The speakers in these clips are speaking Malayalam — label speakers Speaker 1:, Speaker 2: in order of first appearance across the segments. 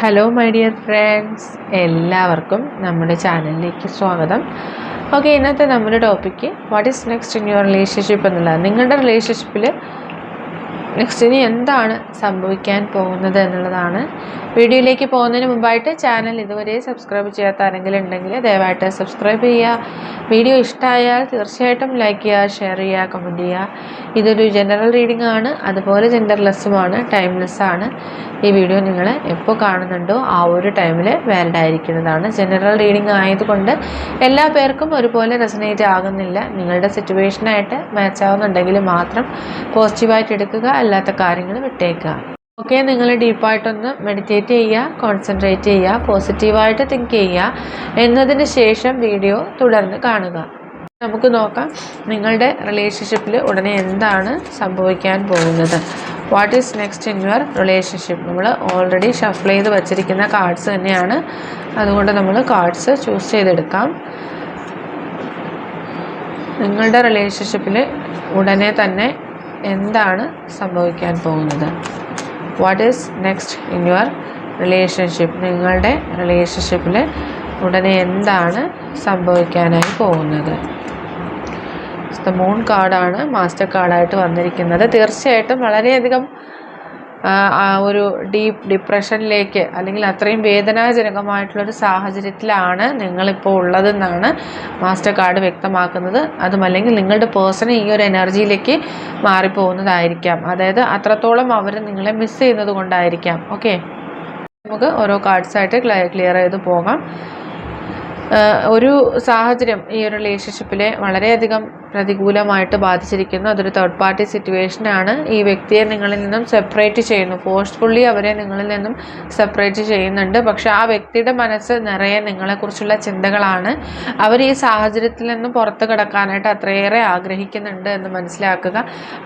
Speaker 1: ഹലോ മൈ ഡിയർ ഫ്രണ്ട്സ് എല്ലാവർക്കും നമ്മുടെ ചാനലിലേക്ക് സ്വാഗതം. ഓക്കെ ഇന്നത്തെ നമ്മുടെ topic what is next in your relationship എന്നുള്ളതാണ് നിങ്ങളുടെ റിലേഷൻഷിപ്പിൽ നെക്സ്റ്റ് ഇനി എന്താണ് സംഭവിക്കാൻ പോകുന്നത് എന്നുള്ളതാണ്. വീഡിയോയിലേക്ക് പോകുന്നതിന് മുമ്പായിട്ട് ചാനൽ ഇതുവരെ സബ്സ്ക്രൈബ് ചെയ്യാത്ത ആരെങ്കിലും ഉണ്ടെങ്കിൽ ദയവായിട്ട് സബ്സ്ക്രൈബ് ചെയ്യുക. വീഡിയോ ഇഷ്ടമായാൽ തീർച്ചയായിട്ടും ലൈക്ക് ചെയ്യുക ഷെയർ ചെയ്യുക കമന്റ് ചെയ്യുക. ഇതൊരു ജനറൽ റീഡിംഗ് ആണ്. അതുപോലെ ജെൻഡർലെസ്സുമാണ് ടൈംലെസ് ആണ് ഈ വീഡിയോ നിങ്ങൾ എപ്പോൾ കാണുന്നുണ്ടോ ആ ഒരു ടൈമിൽ വാലിഡ് ആയിരിക്കുന്നതാണ്. ജനറൽ റീഡിംഗ് ആയതുകൊണ്ട് എല്ലാ പേർക്കും ഒരുപോലെ റെസനേറ്റ് ആകുന്നില്ല. നിങ്ങളുടെ സിറ്റുവേഷനായിട്ട് മാച്ച് ആവുന്നുണ്ടെങ്കിൽ മാത്രം പോസിറ്റീവായിട്ട് എടുക്കുക. അല്ലാത്ത കാര്യങ്ങൾ വിട്ടേക്കുക. ഓക്കെ നിങ്ങൾ ഡീപ്പായിട്ടൊന്ന് മെഡിറ്റേറ്റ് ചെയ്യുക കോൺസെൻട്രേറ്റ് ചെയ്യുക പോസിറ്റീവായിട്ട് തിങ്ക് ചെയ്യുക. എന്നതിന് ശേഷം വീഡിയോ തുടർന്ന് കാണുക. നമുക്ക് നോക്കാം നിങ്ങളുടെ റിലേഷൻഷിപ്പിൽ ഉടനെ എന്താണ് സംഭവിക്കാൻ പോകുന്നത്. What is next in your relationship നമ്മൾ ഓൾറെഡി ഷഫിൾ ചെയ്ത് വച്ചിരിക്കുന്ന കാർഡ്സ് തന്നെയാണ്. അതുകൊണ്ട് നമ്മൾ കാർഡ്സ് ചൂസ് ചെയ്തെടുക്കാം. നിങ്ങളുടെ റിലേഷൻഷിപ്പിൽ ഉടനെ തന്നെ എന്താണ് സംഭവിക്കാൻ പോകുന്നത്? What is next in your relationship നിങ്ങളുടെ റിലേഷൻഷിപ്പിൽ ഉടനെ എന്താണ് സംഭവിക്കാനായി പോകുന്നത്? മൂൺ കാർഡാണ് മാസ്റ്റർ കാർഡായിട്ട് വന്നിരിക്കുന്നത്. തീർച്ചയായിട്ടും വളരെയധികം ഒരു ഡീപ്പ് ഡിപ്രഷനിലേക്ക് അല്ലെങ്കിൽ അത്രയും വേദനാജനകമായിട്ടുള്ളൊരു സാഹചര്യത്തിലാണ് നിങ്ങളിപ്പോൾ ഉള്ളതെന്നാണ് മാസ്റ്റർ കാർഡ് വ്യക്തമാക്കുന്നത്. അതുമല്ലെങ്കിൽ നിങ്ങളുടെ പേഴ്സണൽ ഈ ഒരു എനർജിയിലേക്ക് മാറിപ്പോകുന്നതായിരിക്കാം. അതായത് അത്രത്തോളം അവർ നിങ്ങളെ മിസ് ചെയ്യുന്നത് കൊണ്ടായിരിക്കാം. ഓക്കെ? നമുക്ക് ഓരോ കാർഡ്സായിട്ട് ക്ലിയർ ചെയ്ത് പോകാം. ഒരു സാഹചര്യം ഈ ഒരു റിലേഷൻഷിപ്പിലെ വളരെയധികം പ്രതികൂലമായിട്ട് ബാധിച്ചിരിക്കുന്നു. അതൊരു തേർഡ് പാർട്ടി സിറ്റുവേഷനാണ് ഈ വ്യക്തിയെ നിങ്ങളിൽ നിന്നും സെപ്പറേറ്റ് ചെയ്യുന്നു. ഫോഴ്സ്ഫുള്ളി അവരെ നിങ്ങളിൽ നിന്നും സെപ്പറേറ്റ് ചെയ്യുന്നുണ്ട്. പക്ഷെ ആ വ്യക്തിയുടെ മനസ്സ് നിറയെ നിങ്ങളെക്കുറിച്ചുള്ള ചിന്തകളാണ്. അവർ ഈ സാഹചര്യത്തിൽ നിന്നും പുറത്തു കിടക്കാനായിട്ട് അത്രയേറെ ആഗ്രഹിക്കുന്നുണ്ട് എന്ന് മനസ്സിലാക്കുക.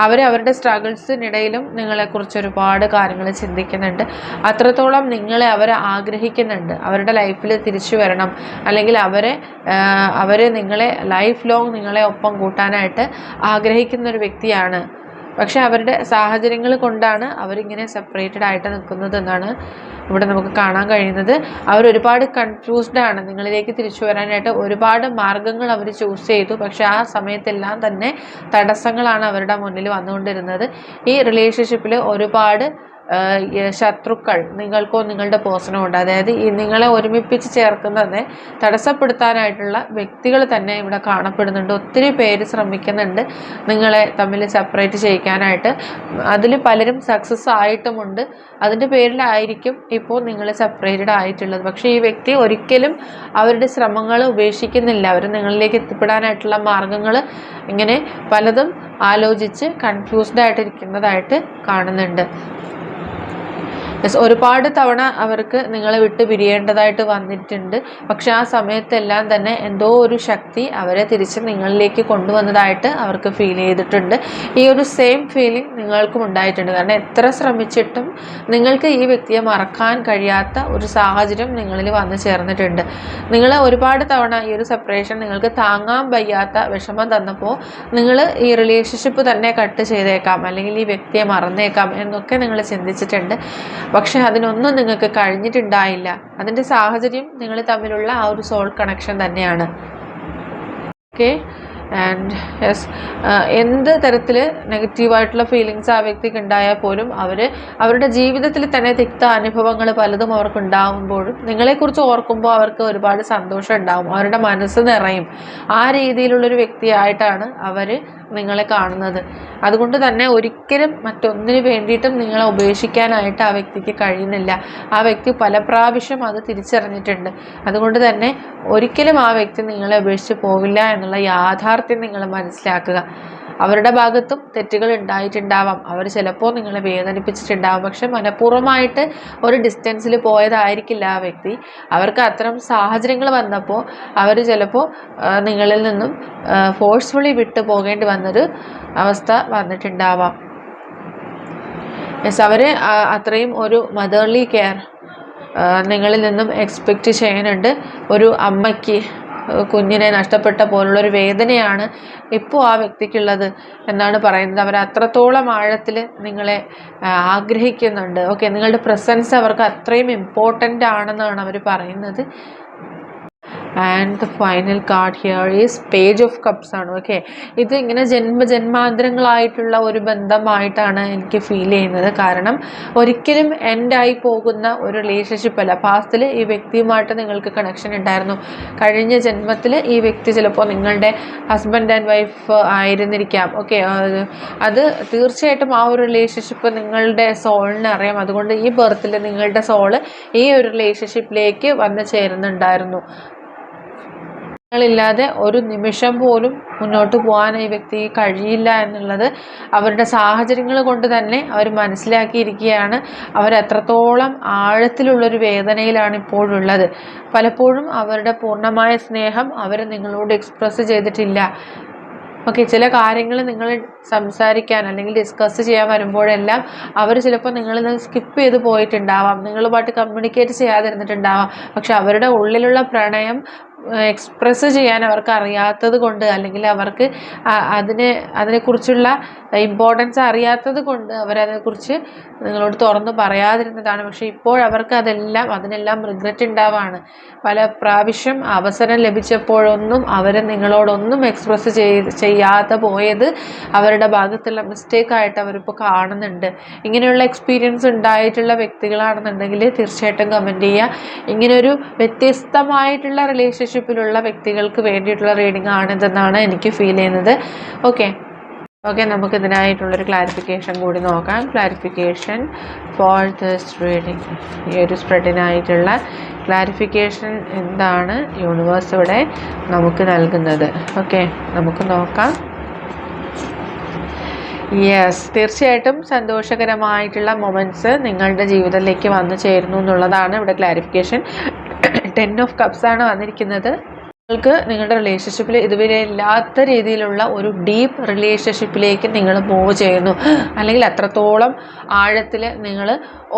Speaker 1: അവർ അവരുടെ സ്ട്രഗിൾസിനിടയിലും നിങ്ങളെക്കുറിച്ച് ഒരുപാട് കാര്യങ്ങൾ ചിന്തിക്കുന്നുണ്ട്. അത്രത്തോളം നിങ്ങളെ അവർ ആഗ്രഹിക്കുന്നുണ്ട്. അവരുടെ ലൈഫിൽ തിരിച്ചു വരണം. അല്ലെങ്കിൽ അവരെ അവരെ നിങ്ങളെ ലൈഫ് ലോങ് നിങ്ങളെ ഒപ്പം കൂട്ടാനായിട്ട് ആഗ്രഹിക്കുന്ന ഒരു വ്യക്തിയാണ്. പക്ഷെ അവരുടെ സാഹചര്യങ്ങൾ കൊണ്ടാണ് അവരിങ്ങനെ സെപ്പറേറ്റഡ് ആയിട്ട് നിൽക്കുന്നത് എന്നാണ് ഇവിടെ നമുക്ക് കാണാൻ കഴിയുന്നത്. അവർ ഒരുപാട് കൺഫ്യൂസ്ഡ് ആണ്. നിങ്ങളിലേക്ക് തിരിച്ചു വരാനായിട്ട് ഒരുപാട് മാർഗങ്ങൾ അവർ ചൂസ് ചെയ്തു. പക്ഷെ ആ സമയത്തെല്ലാം തന്നെ തടസ്സങ്ങളാണ് അവരുടെ മുന്നിൽ വന്നുകൊണ്ടിരുന്നത്. ഈ റിലേഷൻഷിപ്പിൽ ഒരുപാട് ശത്രുക്കൾ നിങ്ങൾക്കോ നിങ്ങളുടെ പേഴ്സണോ ഉണ്ട് അതായത് ഈ നിങ്ങളെ ഒരുമിപ്പിച്ച് ചേർക്കുന്നത് തടസ്സപ്പെടുത്താനായിട്ടുള്ള വ്യക്തികൾ തന്നെ ഇവിടെ കാണപ്പെടുന്നുണ്ട്. ഒത്തിരി പേര് ശ്രമിക്കുന്നുണ്ട് നിങ്ങളെ തമ്മിൽ സെപ്പറേറ്റ് ചെയ്യിക്കാനായിട്ട്. അതിൽ പലരും സക്സസ് ആയിട്ടുമുണ്ട്. അതിന്റെ പേരിലായിരിക്കും ഇപ്പോൾ നിങ്ങൾ സെപ്പറേറ്റഡ് ആയിട്ടുള്ളത്. പക്ഷേ ഈ വ്യക്തി ഒരിക്കലും അവരുടെ ശ്രമങ്ങൾ ഉപേക്ഷിക്കുന്നില്ല. അവർ നിങ്ങളിലേക്ക് എത്തിപ്പെടാനായിട്ടുള്ള മാർഗങ്ങൾ ഇങ്ങനെ പലതും ആലോചിച്ച് കൺഫ്യൂസ്ഡ് ആയിട്ടിരിക്കുന്നതായിട്ട് കാണുന്നുണ്ട്. ഒരുപാട് തവണ അവർക്ക് നിങ്ങളെ വിട്ട് പിരിയേണ്ടതായിട്ട് വന്നിട്ടുണ്ട്. പക്ഷെ ആ സമയത്തെല്ലാം തന്നെ എന്തോ ഒരു ശക്തി അവരെ തിരിച്ച് നിങ്ങളിലേക്ക് കൊണ്ടുവന്നതായിട്ട് അവർക്ക് ഫീൽ ചെയ്തിട്ടുണ്ട്. ഈ ഒരു സെയിം ഫീലിംഗ് നിങ്ങൾക്കും ഉണ്ടായിട്ടുണ്ട്. കാരണം എത്ര ശ്രമിച്ചിട്ടും നിങ്ങൾക്ക് ഈ വ്യക്തിയെ മറക്കാൻ കഴിയാത്ത ഒരു സാഹചര്യം നിങ്ങളിൽ വന്നു ചേർന്നിട്ടുണ്ട്. നിങ്ങൾ ഒരുപാട് തവണ ഈ ഒരു സെപ്പറേഷൻ നിങ്ങൾക്ക് താങ്ങാൻ വയ്യാത്ത വിഷമം തന്നപ്പോൾ നിങ്ങൾ ഈ റിലേഷൻഷിപ്പ് തന്നെ കട്ട് ചെയ്തേക്കാം. അല്ലെങ്കിൽ ഈ വ്യക്തിയെ മറന്നേക്കാം എന്നൊക്കെ നിങ്ങൾ ചിന്തിച്ചിട്ടുണ്ട്. പക്ഷെ അതിനൊന്നും നിങ്ങൾക്ക് കഴിഞ്ഞിട്ടുണ്ടായില്ല. അതിന്റെ സാഹചര്യം നിങ്ങൾ തമ്മിലുള്ള ആ ഒരു സോൾ കണക്ഷൻ തന്നെയാണ്. ഓക്കെ ആൻഡ് യെസ് എന്ത് തരത്തിൽ നെഗറ്റീവായിട്ടുള്ള ഫീലിങ്സ് ആ വ്യക്തിക്ക് ഉണ്ടായാൽ പോലും അവർ അവരുടെ ജീവിതത്തിൽ തന്നെ തിക്ത അനുഭവങ്ങൾ പലതും അവർക്ക് ഉണ്ടാകുമ്പോഴും നിങ്ങളെക്കുറിച്ച് ഓർക്കുമ്പോൾ അവർക്ക് ഒരുപാട് സന്തോഷം ഉണ്ടാവും. അവരുടെ മനസ്സ് നിറയും. ആ രീതിയിലുള്ളൊരു വ്യക്തിയായിട്ടാണ് അവർ നിങ്ങളെ കാണുന്നത്. അതുകൊണ്ട് തന്നെ ഒരിക്കലും മറ്റൊന്നിനു വേണ്ടിയിട്ടും നിങ്ങളെ ഉപേക്ഷിക്കാനായിട്ട് ആ വ്യക്തിക്ക് കഴിയുന്നില്ല. ആ വ്യക്തി പല പ്രാവശ്യം അത് തിരിച്ചറിഞ്ഞിട്ടുണ്ട്. അതുകൊണ്ട് തന്നെ ഒരിക്കലും ആ വ്യക്തി നിങ്ങളെ ഉപേക്ഷിച്ച് പോവില്ല എന്നുള്ള യാഥാർത്ഥ്യം നിങ്ങൾ മനസ്സിലാക്കുക. അവരുടെ ഭാഗത്തും തെറ്റുകൾ ഉണ്ടായിട്ടുണ്ടാവാം. അവർ ചിലപ്പോൾ നിങ്ങളെ വേദനിപ്പിച്ചിട്ടുണ്ടാവാം. പക്ഷെ മനഃപൂർവമായിട്ട് ഒരു ഡിസ്റ്റൻസിൽ പോയതായിരിക്കില്ല ആ വ്യക്തി. അവർക്ക് അത്തരം സാഹചര്യങ്ങൾ വന്നപ്പോൾ അവർ ചിലപ്പോൾ നിങ്ങളിൽ നിന്നും ഫോഴ്സ്ഫുള്ളി വിട്ടു പോകേണ്ടി വന്നൊരു അവസ്ഥ വന്നിട്ടുണ്ടാവാം. യെസ് അവർ അത്രയും ഒരു മദർലി കെയർ നിങ്ങളിൽ നിന്നും എക്സ്പെക്റ്റ് ചെയ്യാനുണ്ട്. ഒരു അമ്മയ്ക്ക് കുഞ്ഞിനെ നഷ്ടപ്പെട്ട പോലുള്ളൊരു വേദനയാണ് ഇപ്പോൾ ആ വ്യക്തിക്കുള്ളത് എന്നാണ് പറയുന്നത്. അവർ അത്രത്തോളം ആഴത്തിൽ നിങ്ങളെ ആഗ്രഹിക്കുന്നുണ്ട്. ഓക്കെ നിങ്ങളുടെ പ്രസൻസ് അവർക്ക് അത്രയും ഇമ്പോർട്ടന്റ് ആണെന്നാണ് അവർ പറയുന്നത്. And the final card here is page of cups ആണ്. ഓക്കെ ഇത് ഇങ്ങനെ ജന്മ ജന്മാന്തരങ്ങളായിട്ടുള്ള ഒരു ബന്ധമായിട്ടാണ് എനിക്ക് ഫീൽ ചെയ്യുന്നത്. കാരണം ഒരിക്കലും എൻഡായി പോകുന്ന ഒരു റിലേഷൻഷിപ്പ് അല്ല. പാസ്റ്റിൽ ഈ വ്യക്തിയുമായിട്ട് നിങ്ങൾക്ക് കണക്ഷൻ ഉണ്ടായിരുന്നു. കഴിഞ്ഞ ജന്മത്തിൽ ഈ വ്യക്തി ചിലപ്പോൾ നിങ്ങളുടെ ഹസ്ബൻഡ് ആൻഡ് വൈഫ് ആയിരുന്നിരിക്കാം. ഓക്കെ അത് തീർച്ചയായിട്ടും ആ ഒരു റിലേഷൻഷിപ്പ് നിങ്ങളുടെ സോളിനെ അറിയാം. അതുകൊണ്ട് ഈ ബർത്തിൽ നിങ്ങളുടെ സോൾ ഈ ഒരു റിലേഷൻഷിപ്പിലേക്ക് വന്ന് ചേരുന്നുണ്ടായിരുന്നു. നിങ്ങളില്ലാതെ ഒരു നിമിഷം പോലും മുന്നോട്ട് പോകാൻ ഈ വ്യക്തിക്ക് കഴിയില്ല എന്നുള്ളത് അവരുടെ സാഹചര്യങ്ങൾ കൊണ്ട് തന്നെ അവർ മനസ്സിലാക്കിയിരിക്കുകയാണ്. അവർ എത്രത്തോളം ആഴത്തിലുള്ളൊരു വേദനയിലാണ് ഇപ്പോഴുള്ളത്. പലപ്പോഴും അവരുടെ പൂർണമായ സ്നേഹം അവർ നിങ്ങളോട് എക്സ്പ്രസ് ചെയ്തിട്ടില്ല. ഓക്കെ ചില കാര്യങ്ങൾ നിങ്ങൾ സംസാരിക്കാൻ അല്ലെങ്കിൽ ഡിസ്കസ് ചെയ്യാൻ വരുമ്പോഴെല്ലാം അവർ ചിലപ്പോൾ നിങ്ങളിൽ നിന്ന് സ്കിപ്പ് ചെയ്ത് പോയിട്ടുണ്ടാവാം. നിങ്ങളുമായിട്ട് കമ്മ്യൂണിക്കേറ്റ് ചെയ്യാതിരുന്നിട്ടുണ്ടാവാം. പക്ഷെ അവരുടെ ഉള്ളിലുള്ള പ്രണയം എക്സ്പ്രസ് ചെയ്യാൻ അവർക്ക് അറിയാത്തത് കൊണ്ട് അല്ലെങ്കിൽ അവർക്ക് അതിനെ അതിനെക്കുറിച്ചുള്ള ഇമ്പോർട്ടൻസ് അറിയാത്തത് കൊണ്ട് അവരതിനെക്കുറിച്ച് നിങ്ങളോട് തുറന്ന് പറയാതിരുന്നതാണ്. പക്ഷേ ഇപ്പോൾ അവർക്ക് അതെല്ലാം അതിനെല്ലാം റിഗ്രറ്റ് ഉണ്ടാവാണ്. പല പ്രാവശ്യം അവസരം ലഭിച്ചപ്പോഴൊന്നും അവർ നിങ്ങളോടൊന്നും എക്സ്പ്രസ് ചെയ്യാതെ പോയത് അവരുടെ ഭാഗത്തുള്ള മിസ്റ്റേക്കായിട്ട് അവരിപ്പോൾ കാണുന്നുണ്ട്. ഇങ്ങനെയുള്ള എക്സ്പീരിയൻസ് ഉണ്ടായിട്ടുള്ള വ്യക്തികളാണെന്നുണ്ടെങ്കിൽ തീർച്ചയായിട്ടും കമന്റ് ചെയ്യുക. ഇങ്ങനെയൊരു വ്യത്യസ്തമായിട്ടുള്ള റിലേഷൻഷിപ്പിലുള്ള വ്യക്തികൾക്ക് വേണ്ടിയിട്ടുള്ള റീഡിംഗ് ആണിതെന്നാണ് എനിക്ക് ഫീൽ ചെയ്യുന്നത്. ഓക്കെ ഓക്കെ നമുക്ക് ഇതിനായിട്ടുള്ളൊരു ക്ലാരിഫിക്കേഷൻ കൂടി നോക്കാം. ക്ലാരിഫിക്കേഷൻ ഫോർ ദിസ് റീഡിങ് ഈ ഒരു സ്പ്രെഡിനായിട്ടുള്ള ക്ലാരിഫിക്കേഷൻ എന്താണ് യൂണിവേഴ്സ് ഇവിടെ നമുക്ക് നൽകുന്നത്. ഓക്കെ നമുക്ക് നോക്കാം. യെസ് തീർച്ചയായിട്ടും സന്തോഷകരമായിട്ടുള്ള മൊമെന്റ്സ് നിങ്ങളുടെ ജീവിതത്തിലേക്ക് വന്നു ചേരുന്നു എന്നുള്ളതാണ് ഇവിടെ ക്ലാരിഫിക്കേഷൻ ടെൻ ഓഫ് കപ്സ് ആണ് വന്നിരിക്കുന്നത്. നിങ്ങൾക്ക് നിങ്ങളുടെ റിലേഷൻഷിപ്പിൽ ഇതുവരെ ഇല്ലാത്ത രീതിയിലുള്ള ഒരു ഡീപ്പ് റിലേഷൻഷിപ്പിലേക്ക് നിങ്ങൾ മൂവ് ചെയ്യുന്നു. അല്ലെങ്കിൽ അത്രത്തോളം ആഴത്തിൽ നിങ്ങൾ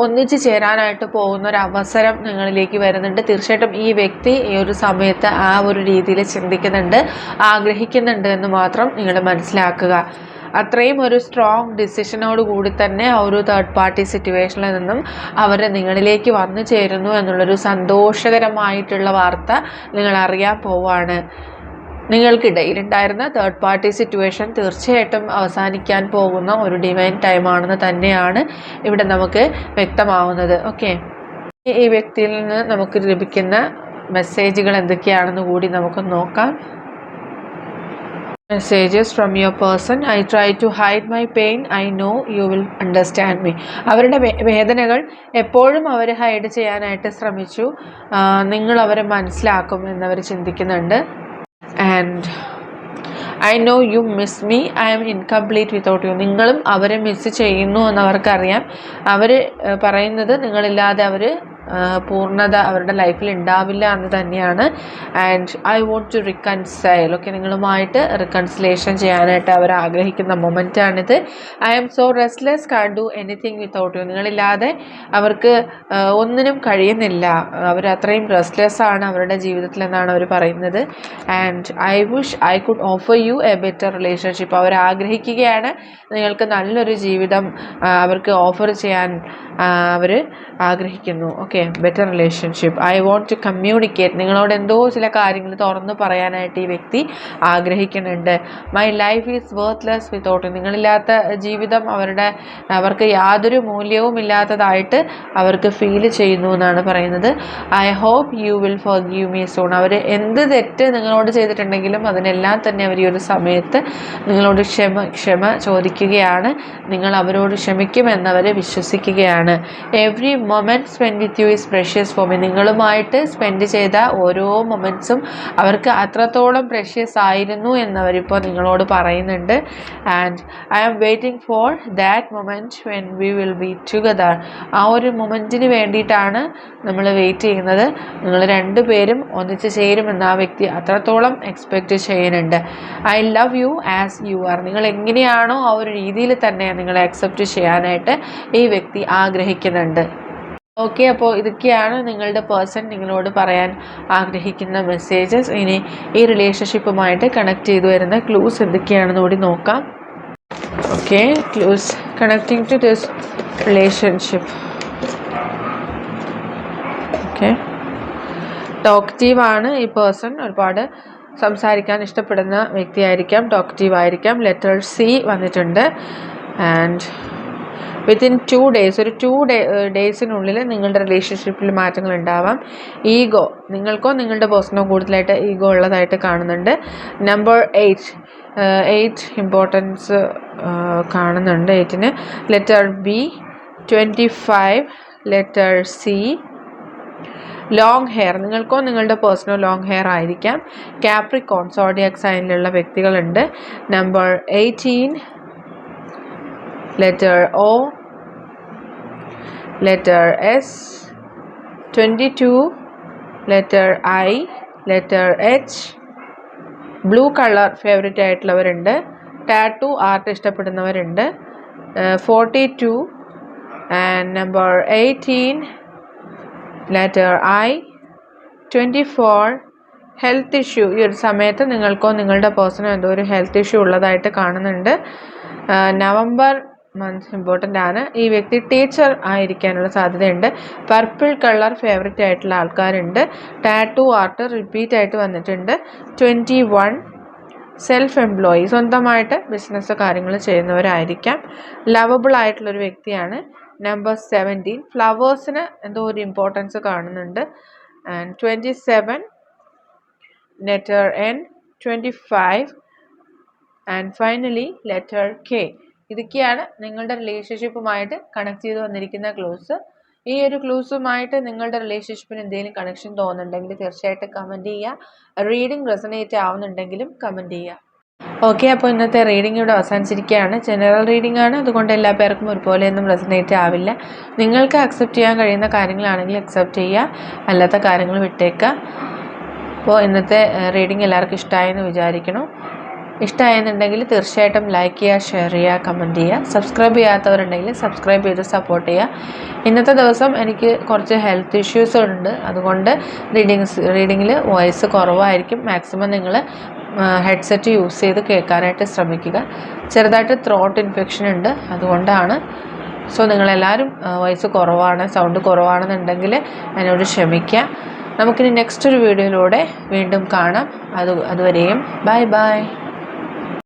Speaker 1: ഒന്നിച്ച് ചേരാനായിട്ട് പോകുന്ന ഒരു അവസരം നിങ്ങളിലേക്ക് വരുന്നുണ്ട്. തീർച്ചയായിട്ടും ഈ വ്യക്തി ഈ ഒരു സമയത്ത് ആ ഒരു രീതിയിൽ ചിന്തിക്കുന്നുണ്ട് ആഗ്രഹിക്കുന്നുണ്ട് എന്ന് മാത്രം നിങ്ങൾ മനസ്സിലാക്കുക. അത്രയും ഒരു സ്ട്രോങ് ഡിസിഷനോട് കൂടി തന്നെ ഒരു തേർഡ് പാർട്ടി സിറ്റുവേഷനിൽ നിന്നും അവർ നിങ്ങളിലേക്ക് വന്നു ചേരുന്നു എന്നുള്ളൊരു സന്തോഷകരമായിട്ടുള്ള വാർത്ത നിങ്ങൾ അറിയാൻ പോവാണ് നിങ്ങൾക്കിടയിലുണ്ടായിരുന്ന തേർഡ് പാർട്ടി സിറ്റുവേഷൻ തീർച്ചയായിട്ടും അവസാനിക്കാൻ പോകുന്ന ഒരു ഡിവൈൻ ടൈമാണെന്ന് തന്നെയാണ് ഇവിടെ നമുക്ക് വ്യക്തമാവുന്നത്. ഓക്കെ ഈ വ്യക്തിയിൽ നിന്ന് നമുക്ക് ലഭിക്കുന്ന മെസ്സേജുകൾ എന്തൊക്കെയാണെന്ന് കൂടി നമുക്ക് നോക്കാം. Messages from your person I try to hide my pain I know you will understand me അവരുടെ വേദനകൾ എപ്പോഴും അവർ ഹൈഡ് ചെയ്യാനായിട്ട് ശ്രമിച്ചു. നിങ്ങൾ അവരെ മനസ്സിലാക്കും എന്നവർ ചിന്തിക്കുന്നുണ്ട്. And I know you miss me I'm incomplete without you നിങ്ങളും അവരെ മിസ് ചെയ്യുന്നു എന്നവർക്കറിയാം. അവർ പറയുന്നത് നിങ്ങളില്ലാതെ അവർ പൂർണത അവരുടെ ലൈഫിൽ ഉണ്ടാവില്ല എന്ന് തന്നെയാണ്. And I want to reconcile okay നിങ്ങളുമായിട്ട് റിക്കൺസിലേഷൻ ചെയ്യാനായിട്ട് അവർ ആഗ്രഹിക്കുന്ന മൊമെന്റാണിത് I am so restless can't do anything without you നിങ്ങളില്ലാതെ അവർക്ക് ഒന്നിനും കഴിയുന്നില്ല. അവർ അത്രയും റെസ്റ്റ്ലെസ് ആണ് അവരുടെ ജീവിതത്തിൽ എന്നാണ് അവർ പറയുന്നത്. And I wish I could offer you a better relationship അവർ ആഗ്രഹിക്കുകയാണ് നിങ്ങൾക്ക് നല്ലൊരു ജീവിതം അവർക്ക് ഓഫർ ചെയ്യാൻ അവർ ആഗ്രഹിക്കുന്നു. Okay better relationship I want to communicate നിങ്ങളോട് എന്തോ ചില കാര്യങ്ങൾ തുറന്ന് പറയാനായിട്ട് ഈ വ്യക്തി ആഗ്രഹിക്കുന്നുണ്ട്. My life is worthless without നിങ്ങളില്ലാത്ത ജീവിതം അവരുടെ അവർക്ക് യാതൊരു മൂല്യവും ഇല്ലാത്തതായിട്ട് അവർക്ക് ഫീൽ ചെയ്യുന്നു എന്നാണ് പറയുന്നത്. I hope you will forgive me soon അവർ എന്ത് തെറ്റ് നിങ്ങളോട് ചെയ്തിട്ടുണ്ടെങ്കിലും അതിനെല്ലാം തന്നെ അവർ ഈ ഒരു സമയത്ത് നിങ്ങളോട് ക്ഷമ ക്ഷമ ചോദിക്കുകയാണ്. നിങ്ങൾ അവരോട് ക്ഷമിക്കുമെന്നവരെ വിശ്വസിക്കുകയാണ്. Every moment spend with you is precious for me നിങ്ങളുമായിട്ട് സ്പെൻഡ് ചെയ്ത ഓരോ മൊമെന്റ്സും അവർക്ക് അത്രത്തോളം പ്രഷ്യസ് ആയിരുന്നു എന്നവരിപ്പോൾ നിങ്ങളോട് പറയുന്നുണ്ട്. And I am waiting for that moment when we will be together ആ ഒരു മൊമെന്റിന് വേണ്ടിയിട്ടാണ് നമ്മൾ വെയിറ്റ് ചെയ്യുന്നത്. നിങ്ങൾ രണ്ടുപേരും ഒന്നിച്ച് ചേരുമെന്ന് ആ വ്യക്തി അത്രത്തോളം എക്സ്പെക്റ്റ് ചെയ്യുന്നുണ്ട്. I love you as you are നിങ്ങൾ എങ്ങനെയാണോ ആ ഒരു രീതിയിൽ തന്നെ നിങ്ങളെ അക്സെപ്റ്റ് ചെയ്യാനായിട്ട് ഈ വ്യക്തി ആഗ്രഹിക്കുന്നുണ്ട്. ഓക്കെ അപ്പോൾ ഇതൊക്കെയാണ് നിങ്ങളുടെ പേഴ്സൺ നിങ്ങളോട് പറയാൻ ആഗ്രഹിക്കുന്ന മെസ്സേജസ് ഇനി ഈ റിലേഷൻഷിപ്പുമായിട്ട് കണക്ട് ചെയ്തു വരുന്ന ക്ലൂസ് എന്തൊക്കെയാണെന്ന് കൂടി നോക്കാം. Okay clues connecting to this relationship okay talkative ആണ് ഈ പേഴ്സൺ ഒരുപാട് സംസാരിക്കാൻ ഇഷ്ടപ്പെടുന്ന വ്യക്തിയായിരിക്കാം. ടോക്റ്റീവ് ആയിരിക്കാം. ലെറ്റർ സി വന്നിട്ടുണ്ട്. ആൻഡ് വിത്തിൻ ടു ഡേയ്സ് ഒരു ടു ഡേ ഡേയ്സിനുള്ളിൽ നിങ്ങളുടെ റിലേഷൻഷിപ്പിൽ മാറ്റങ്ങൾ ഉണ്ടാവാം. ഈഗോ നിങ്ങൾക്കോ നിങ്ങളുടെ പേഴ്സണോ കൂടുതലായിട്ട് ഈഗോ ഉള്ളതായിട്ട് കാണുന്നുണ്ട്. നമ്പർ എയ്റ്റ് എയ്റ്റ് ഇമ്പോർട്ടൻസ് കാണുന്നുണ്ട് എയ്റ്റിന് letter B twenty five letter C long hair നിങ്ങൾക്കോ നിങ്ങളുടെ പേഴ്സണോ ലോങ് ഹെയർ ആയിരിക്കാം. കാപ്രിക്കോൺ സോഡിയാക് സൈനിലുള്ള വ്യക്തികളുണ്ട്. Number eighteen letter O, letter S, 22, letter I, letter H, blue colour favourite ആയിട്ടുള്ളവരുണ്ട്. Tattoo art ഇഷ്ടപ്പെടുന്നവരുണ്ട്. Forty two and number eighteen letter I twenty four health issue ഈ ഒരു സമയത്ത് നിങ്ങൾക്കോ നിങ്ങളുടെ പേഴ്സണോ എന്തോ ഒരു ഹെൽത്ത് ഇഷ്യൂ ഉള്ളതായിട്ട് കാണുന്നുണ്ട്. നവംബർ മന്ത് ഇമ്പോർട്ടന്റ് ആണ്. ഈ വ്യക്തി ടീച്ചർ ആയിരിക്കാനുള്ള സാധ്യതയുണ്ട്. പർപ്പിൾ കളർ ഫേവററ്റ് ആയിട്ടുള്ള ആൾക്കാരുണ്ട്. ടാറ്റു ആർട്ട് റിപ്പീറ്റ് ആയിട്ട് വന്നിട്ടുണ്ട്. ട്വന്റി വൺ സെൽഫ് എംപ്ലോയി സ്വന്തമായിട്ട് ബിസിനസ് കാര്യങ്ങൾ ചെയ്യുന്നവരായിരിക്കാം. ലവബിൾ ആയിട്ടുള്ളൊരു വ്യക്തിയാണ്. നമ്പർ സെവന്റീൻ ഫ്ലവേഴ്സിന് എന്തോ ഒരു ഇമ്പോർട്ടൻസ് കാണുന്നുണ്ട്. And twenty seven letter N twenty five and finally letter K ഇതൊക്കെയാണ് നിങ്ങളുടെ റിലേഷൻഷിപ്പുമായിട്ട് കണക്ട് ചെയ്ത് വന്നിരിക്കുന്ന ക്ലൂസ് ഈ ഒരു ക്ലൂസുമായിട്ട് നിങ്ങളുടെ റിലേഷൻഷിപ്പിന് എന്തെങ്കിലും കണക്ഷൻ തോന്നുന്നുണ്ടെങ്കിൽ തീർച്ചയായിട്ടും കമന്റ് ചെയ്യുക. റീഡിംഗ് റെസനേറ്റ് ആവുന്നുണ്ടെങ്കിലും കമന്റ് ചെയ്യുക. ഓക്കെ അപ്പോൾ ഇന്നത്തെ റീഡിംഗ് ഇവിടെ അവസാനിച്ചിരിക്കുകയാണ്. ജനറൽ റീഡിംഗ് ആണ്. അതുകൊണ്ട് എല്ലാ പേർക്കും ഒരുപോലെയൊന്നും റെസനേറ്റ് ആവില്ല. നിങ്ങൾക്ക് അക്സെപ്റ്റ് ചെയ്യാൻ കഴിയുന്ന കാര്യങ്ങളാണെങ്കിൽ അക്സെപ്റ്റ് ചെയ്യുക. അല്ലാത്ത കാര്യങ്ങൾ വിട്ടേക്കുക. അപ്പോൾ ഇന്നത്തെ റീഡിംഗ് എല്ലാവർക്കും ഇഷ്ടമായെന്ന് വിചാരിക്കണം ഇഷ്ടമായെന്നുണ്ടെങ്കിൽ തീർച്ചയായിട്ടും ലൈക്ക് ചെയ്യുക ഷെയർ ചെയ്യുക കമന്റ് ചെയ്യുക. സബ്സ്ക്രൈബ് ചെയ്യാത്തവരുണ്ടെങ്കിൽ സബ്സ്ക്രൈബ് ചെയ്ത് സപ്പോർട്ട് ചെയ്യുക. ഇന്നത്തെ ദിവസം എനിക്ക് കുറച്ച് ഹെൽത്ത് ഇഷ്യൂസ് ഉണ്ട്. അതുകൊണ്ട് റീഡിങ്സ് റീഡിങ്ങിൽ വോയിസ് കുറവായിരിക്കും. മാക്സിമം നിങ്ങൾ ഹെഡ്സെറ്റ് യൂസ് ചെയ്ത് കേൾക്കാനായിട്ട് ശ്രമിക്കുക. ചെറുതായിട്ട് ത്രോട്ട് ഇൻഫെക്ഷൻ ഉണ്ട്. അതുകൊണ്ടാണ്. സോ നിങ്ങളെല്ലാവരും വോയിസ് കുറവാണ് സൗണ്ട് കുറവാണെന്നുണ്ടെങ്കിൽ എന്നോട് ക്ഷമിക്കുക. നമുക്കിനി നെക്സ്റ്റ് ഒരു വീഡിയോയിലൂടെ വീണ്ടും കാണാം. അത് അതുവരെയും ബൈ ബൈ